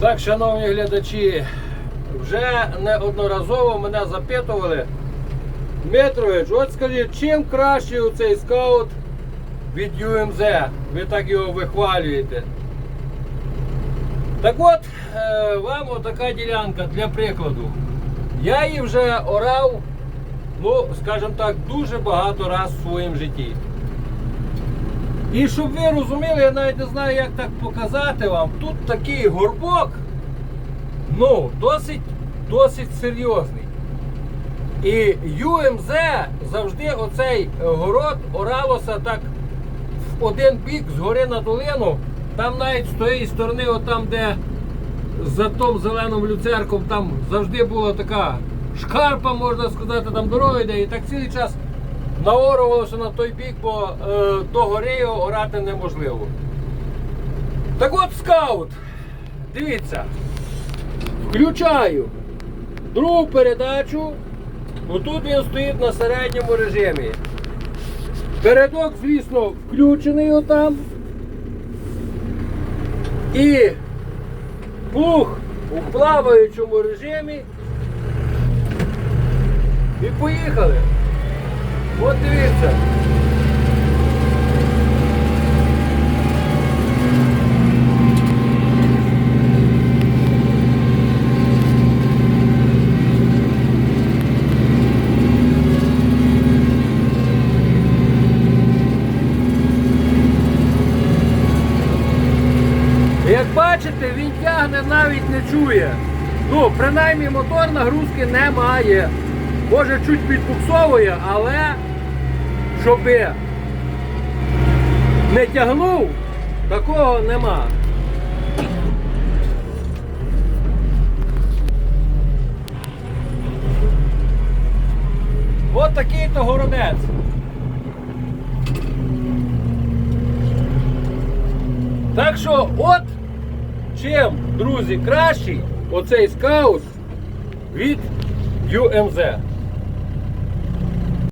Так, шановні глядачі, вже неодноразово мене запитували. Дмитрович, от скажіть, чим краще цей скаут від UMZ? Ви так його вихвалюєте. Так от, е, вам отака ділянка для прикладу. Я її вже орав, ну, скажімо так, дуже багато раз в своєму житті. І щоб ви розуміли, я навіть не знаю, як так показати вам. Тут такий горбок, ну, досить, досить серйозний. І ЮМЗ завжди оцей город оралося так в один бік згори на долину. Там навіть з тієї сторони, отам, де за том зеленим люцерком, там завжди була така шкарпа, можна сказати, там дорога йде. І так цілий час наорувалося на той бік, бо е, до гори орати неможливо. Так от скаут. Дивіться. Включаю другу передачу. Отут він стоїть на середньому режимі. Передок, звісно, включений отам. І плуг у плаваючому режимі. І поїхали. От дивіться. Як бачите, він тягне навіть не чує. Ну, принаймні мотор нагрузки не має. Може чуть підбуксовує, але щоби не тягнув, такого нема. От такий то горобець. Так що от чим, друзі, кращий оцей скаут від UMZ.